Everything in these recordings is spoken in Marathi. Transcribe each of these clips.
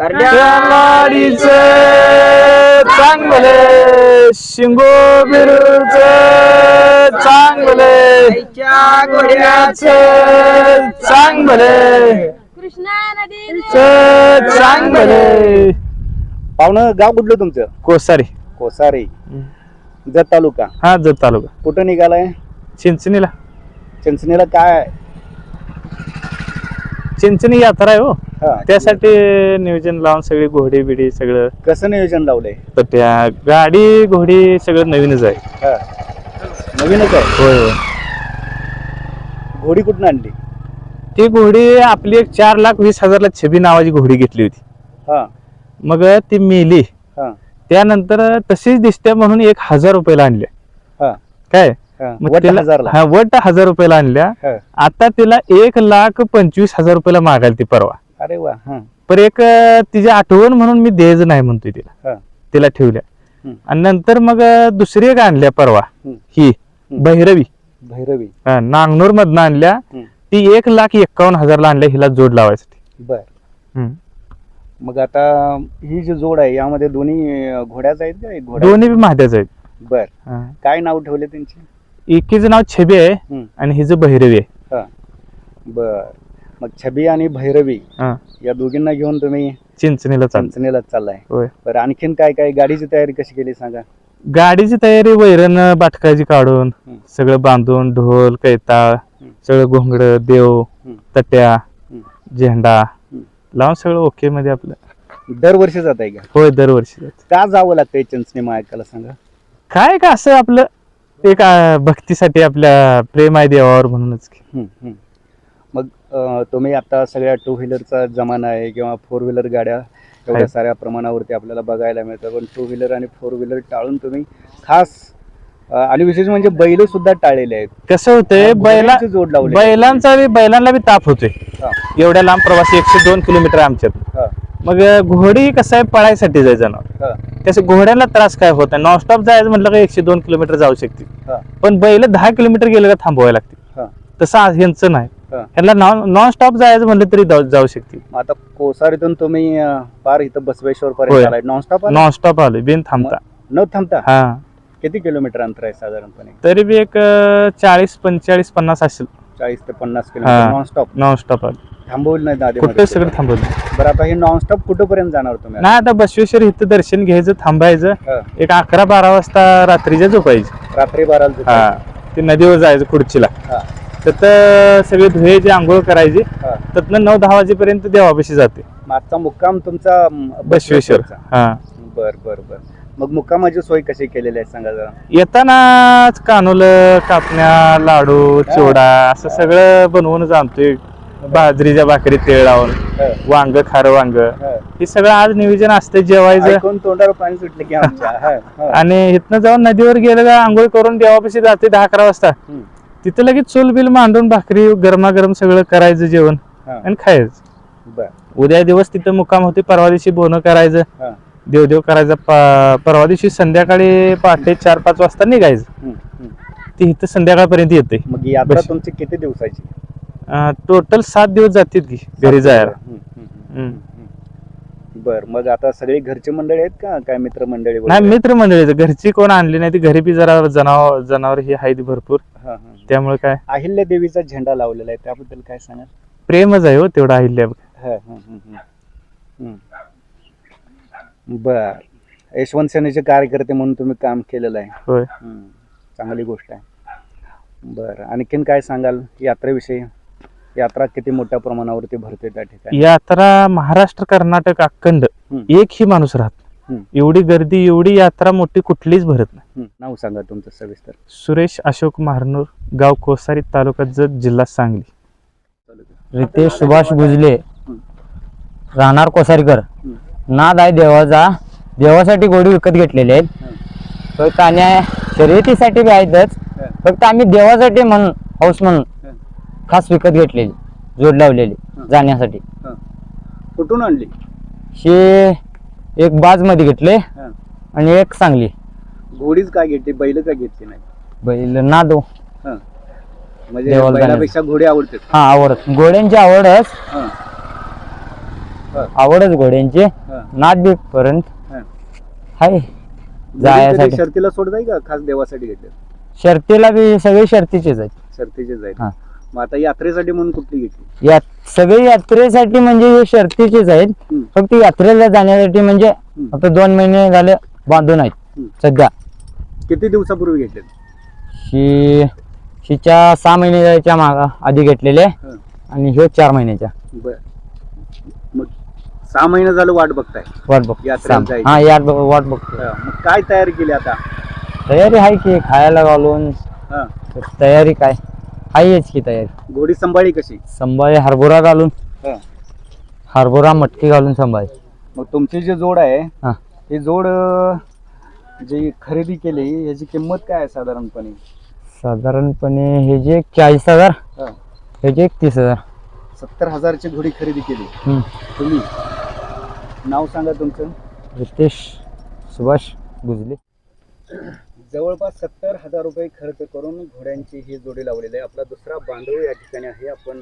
लाडीच चांगले शिंगो बिरूच चांगले चांगले कृष्णा नदी चांगले. पाहुणं गाव कुठलं तुमचं? कोसारी. कोसारी. जत तालुका. हा जत तालुका. कुठं निघालाय? चिंचणीला. चिंचणीला काय? चिंचणी यात्रा आहे हो. हा, त्यासाठी नियोजन लावून सगळी घोडी बिडी सगळं. कसं नियोजन लावलंय? पट्ट्या गाडी घोडी सगळं नवीनच आहे. हा. नवीनच आहे? होय होय. घोडी कुठून आणली? ती घोडी आपली एक चार लाख वीस हजारला छबी नावाची घोडी घेतली होती. हा. मग ती मेली. हा. त्यानंतर तशीच दिसते म्हणून एक हजार रुपयाला आणल्या हा. काय. मग वट तिला- हजारला. हा वट हजार रुपयाला आणल्या. हा. आता तिला एक लाख पंचवीस हजार रुपयाला मागायला ती परवा. अरे वा हा. पर एक अं, तिची आठवण म्हणून मी द्यायचं नाही म्हणतोय तिला. हा. तिला ठेवल्या. हम्म. आणि नंतर मग अं, दुसरी एक आणल्या परवा. हम्म. ही भैरवी. भैरवी. नांगनूर मधनं आणल्या. हम्म. ती एक लाख एक्कावन्न हजारला आणल्या हिला जोड लावायसाठी. बर. हम्म. मग आता ही जी जोड आहे यामध्ये दोन्ही अं, घोड्याच आहेत का एक घोडा? दोन्ही बी महाद्याच आहेत. बर. हा. काय नाव ठेवले त्यांचे? एकीचं नाव छबी आहे हम्म. आणि हिचं भैरवी आहे हा बर मग छबी आणि भैरवी हा. या दोघींना घेऊन तुम्ही चिंचणीला चालतं चिंचणीला चाललाय होय बरं आणखीन काय काय गाडीची तयारी कशी केली सांगा गाडीची तयारी वैरण बाटकाची काढून. सगळं बांधून ढोल कैताळ सगळं घोंगड देव. तट्या. झेंडा. लावून सगळं ओके मध्ये आपलं दरवर्षी जात आहे का होय दरवर्षी जातं. का जावं लागतंय चिंचणी मायकाला सांगा काय का असं आपलं एक अं, भक्तीसाठी आपल्या प्रेम आहे देवावर म्हणूनच की. हम्म, हम्म. मग अं, तुम्ही आता सगळ्या टू व्हीलरचा जमाना आहे किंवा फोर व्हीलर गाड्या एवढ्या. साऱ्या प्रमाणावरती आपल्याला बघायला मिळतं पण टू व्हीलर आणि फोर व्हीलर टाळून तुम्ही खास अं, आणि विशेष म्हणजे बैल सुद्धा टाळलेले आहेत कसं होतंय बैला घोड्यांची जोड लावली आहे. बैलांचा बी बैलांना बी ताप होतोय हा, एवढ्या लांब प्रवासी एकशे दोन किलोमीटर आहे आमच्यात हा, मग अं, घोडी कसं आहे पळायसाठी जाय जनावर हा, त्याचं घोड्याला त्रास काय होत नाही. नॉनस्टॉप जायचं म्हटलं का एकशे दोन किलोमीटर जाऊ शकते. हा, पण बैल दहा किलोमीटर गेलं का थांबवायला लागते. हा, तसं ह्यांचं नाही. ह्यांना नॉन स्टॉप जायचं म्हणलं तरी जाऊ जाऊ शकते. मग आता कोसारीतून तुम्ही पार इथं बसवेश्वर. पर्यंत नॉनस्टॉप नॉन स्टॉप आलोय. बिन थांबता. न थांबता? हा. किती किलोमीटर अंतर आहे साधारणपणे? तरी बी एक चाळीस पंचेचाळीस पन्नास असेल. चाळीस ते पन्नास किलोमीटर हा. नॉनस्टॉप नॉन स्टॉप आलो थांबवलं नाही दादे कुठं सगळं थांबवलं? बरं आता हे नॉनस्टॉप कुठंपर्यंत जाणार तुम्ही नाही आता बसवेश्वर इथं दर्शन घ्यायचं थांबायचं. एक अकरा बारा वाजता रात्रीच्या झोपायची. रात्री बाराला हा. ते नदीवर जायचं खुर्चीला. हा, तिथं सगळे धुयाची आंघोळ करायची हा. तिथनं नऊ दहा वाजेपर्यंत देवापाशी जाते. मागचा मुक्काम तुमचा बसवेश्वर बसवेश्वरचा. हा. बर बर बर. मग मुक्कामाची सोय कशी केलेली आहे सांगा जरा. येतानाच कानूल कापण्या लाडू चिवडा असं सगळं बनवून आणतोय. बाजरीच्या भाकरी तेल लावून वांग खारं वांग. हा. सगळं आज नियोजन असते जेवायचं. तोंडावर पाणी सुटलं की आमच्या. आणि इथनं जाऊन नदीवर गेलं का आंघोळ करून देवापाशी जाते दहा अकरा वाजता. तिथं लगेच चूल बिल मांडून भाकरी गरमागरम सगळं करायचं जेवण. आणि खायचं. उद्या दिवस तिथं मुक्काम होते परवा दिवशी बोनं करायचं. देवदेव करायचं प- परवा दिवशी संध्याकाळी पहाटे चार पाच वाजता निघायचं. हम्म, हम्म. ती इथं संध्याकाळपर्यंत येते. मग ही यात्रा बस. तुमची किती दिवसाची? टोटल सात दिवस जातील की घरी जायला. हम्म, हम्म, हम्म, हम्म. हम्म. बर मग आता सगळी घरची मंडळी आहेत का? काय मित्र मंडळी नाही वगैरे? मित्र मंडळीचं घरची कोण आणली नाही. ती घरी बी जरा जनावर जनावर ही आहेत भरपूर. त्यामुळे काय? अहिल्या देवीचा झेंडा लावलेला आहे. त्याबद्दल काय सांगा प्रेमच आहे हो तेवढा अहिल्या. बर. यशवंत सेनेचे कार्यकर्ते म्हणून तुम्ही काम केलेलं आहे. होय. हम्म. चांगली गोष्ट आहे. बर. आणखीन काय सांगाल यात्रेविषयी? यात्रा किती मोठ्या प्रमाणावरती भरते त्या ठिकाणी? यात्रा महाराष्ट्र कर्नाटक अखंड हम्म. एक ही माणूस राहत हम्म. एवढी गर्दी एवढी यात्रा मोठी कुठलीच भरत नाही. नाव सांगा तुमचं सविस्तर. सुरेश अशोक महारनूर गाव कोसारी तालुका जत जिल्हा सांगली. रितेश सुभाष गुजले राहणार कोसारीकर. नाद आहे देवाचा. देवासाठी घोडी विकत घेतलेले आहेत. फक्त आणि शर्यतीसाठी बी आहेतच. फक्त आम्ही देवासाठी म्हणून हौस म्हणून खास विकत घेतलेली जोड लावलेली जाण्यासाठी. कुठून आणली? हे एक बाजमध्ये घेतले. आणि एक चांगली घोडीच काय घेतली? बैल का घेतली नाही? बैल नादो. म्हणजे घोडी आवडते हा आवडत. घोड्यांची आवडच. आवडच घोड्यांची. नाद बी पर्यंत. हाय. घोडी जायसाठी. शर्तीला सोडताय का? खास देवासाठी घेतले शर्तीला बी सगळी शर्तीचेच आहेत. शर्तीचे जाईल हा. मग आता यात्रेसाठी म्हणून कुठली घेतली? यात सगळी यात्रेसाठी म्हणजे हे शर्तीचेच आहेत. हम्म. फक्त यात्रेला जाण्यासाठी म्हणजे फक्त दोन महिने झाले बांधून आहेत. हम्म. सध्या. किती दिवसापूर्वी घेतले ही हिच्या सहा महिन्याच्या मागा आधी घेतलेले. आणि ह्यो चार महिन्याच्या. बर. मग सहा महिने झालं वाट बघताय. वाट बघ यात्रेला जायची. हा बघ वाट बघतो हा, मग काय तयारी केली आता? तयारी आहे की खायला घालून. हा. तयारी काय? आहेच की तयारी. घोडी सांभाळी कशी? संभाजी हरभरा घालून. हा. हरभरा मटकी घालून संभाजी मग तुमची जी जोड आहे हा. ही जोड अं, जी खरेदी केली याची किंमत काय आहे साधारणपणे? साधारणपणे हे जे एक चाळीस हजार हा. हे जे एक तीस हजार. सत्तर हजारची घोडी खरेदी केली. तुम्ही नाव सांगा तुमचं. रितेश सुभाष गुजले जवळपास सत्तर हजार रुपये खर्च करून घोड्यांची ही जोडी लावलेली आहे. आपला दुसरा बांधव या ठिकाणी आहे. आपण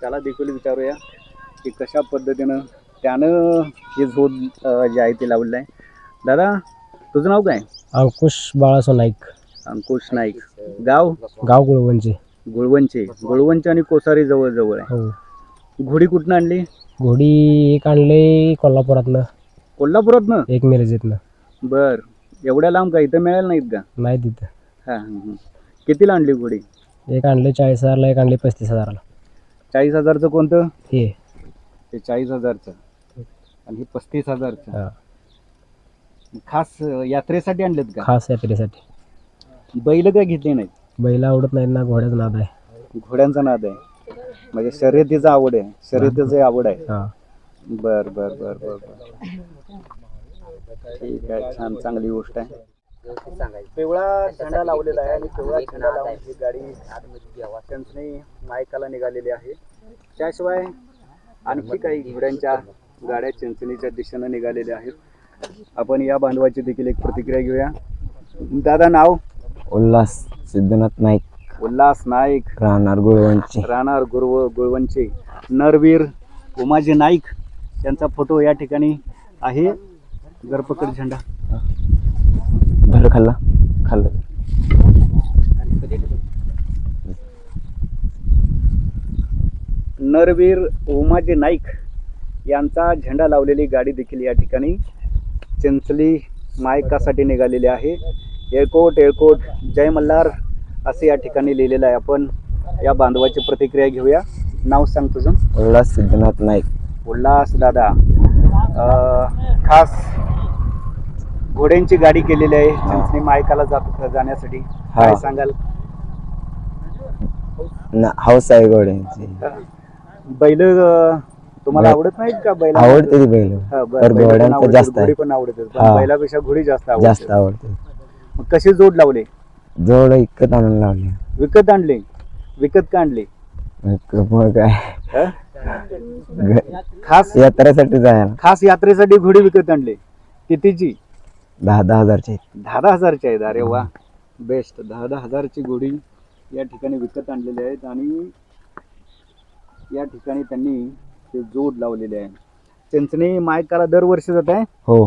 त्याला देखील विचारूया की कशा पद्धतीनं त्यानं ही जोड जी आहे ती लावलेली आहे. दादा तुझं नाव काय? अंकुश बाळासो नाईक. अंकुश नाईक. गाव? गाव गुळवंचे गुळवंचे गुळवंचे आणि कोसारी जवळ जवळ आहे. हो. घोडी कुठनं आणली? घोडी एक आणले कोल्हापुरातनं. कोल्हापुरातनं? एक मिरजेतनं. बर. एवढ्या लांब का? इथं मिळायला नाहीत का? नाही तिथं हा हं, हं. कितीला आणली घोडी? एक आणले चाळीस हजारला एक आणले पस्तीस हजाराला चाळीस हजारचं कोणतं? हे. ते चाळीस हजारचं आणि हे पस्तीस हजारचं हा, खास अं, यात्रेसाठी आणलेत का? खास यात्रेसाठी. बैल काय घेतले नाहीत? बैल आवडत नाहीत ना घोड्याचा नाद आहे. घोड्यांचा नाद आहे. म्हणजे शर्यतीचा आवड आहे. शर्यतीची आवड आहे. हा. बर बर बर बर बर. ठीक आहे. छान चांगली गोष्ट आहे. पिवळा झेंडा लावलेला आहे आणि पिवळा झेंडा लावून ही गाडी चंचणी नायकाला निघालेली आहे. त्याशिवाय आणखी काही घोड्यांच्या गाड्या चिंचणीच्या दिशेनं निघालेल्या आहेत. आपण या बांधवाची देखील एक प्रतिक्रिया घेऊया. दादा नाव? उल्हास सिद्धनाथ नाईक. उल्हास नाईक राहणार गुळवंची राहणार गुरव गुळवंचे नरवीर उमाजी नाईक यांचा फोटो या ठिकाणी आहे. गरपकड झेंडा. भर खाल्ला. खाल्लं. नरवीर उमाजी नाईक यांचा झेंडा लावलेली गाडी देखील या ठिकाणी चिंचली मायकासाठी निघालेली आहे. एळकोट एळकोट जय मल्हार. असे या ठिकाणी लिहिलेलं आहे. आपण या बांधवाची प्रतिक्रिया घेऊया. नाव सांग तुझं. उल्हास सिद्धनाथ नाईक. उल्हास दादा. अं, खास घोड्यांची गाडी केलेली आहे. चिंचणी मायकाला जात जाण्यासाठी. काय सांगाल? हाऊस आहे घोड्यांची. बैल अं, तुम्हाला आवडत नाहीत का बैल आवडते ती बैल. हा, ब- तर बैल पण घोड्यांचं आवडतात, जास्त आहे. घोडी पण आवडते पण हा. बैलापेक्षा घोडी जास्त जास्त आवडते. आवडते मग कशी जोड लावले? जोड इकत आणून लावली. विकत आणले? विकत का आणले? मग काय? हा? खास यात्रेसाठी जायला. खास यात्रेसाठी घोडी विकत आणले. कितीची? दहा दहा हजारचे. दहा दहा हजारची आहेत. अरे वा. बेस्ट. दहा दहा हजारची घोडी या ठिकाणी विकत आणलेली आहेत आणि या ठिकाणी त्यांनी ते जोड लावलेले आहे. चिंचणी मायकाला दरवर्षी जात? आहे हो.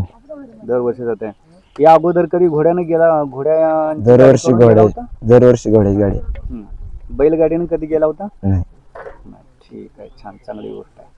दरवर्षी जात. आहे या अगोदर कधी घोड्यानं गेला घोड्या दरवर्षी घोडे दरवर्षी घोड्याची गाडी. बैलगाडीनं कधी गेला होता? नाही ठीक आहे छान चांगली गोष्ट आहे.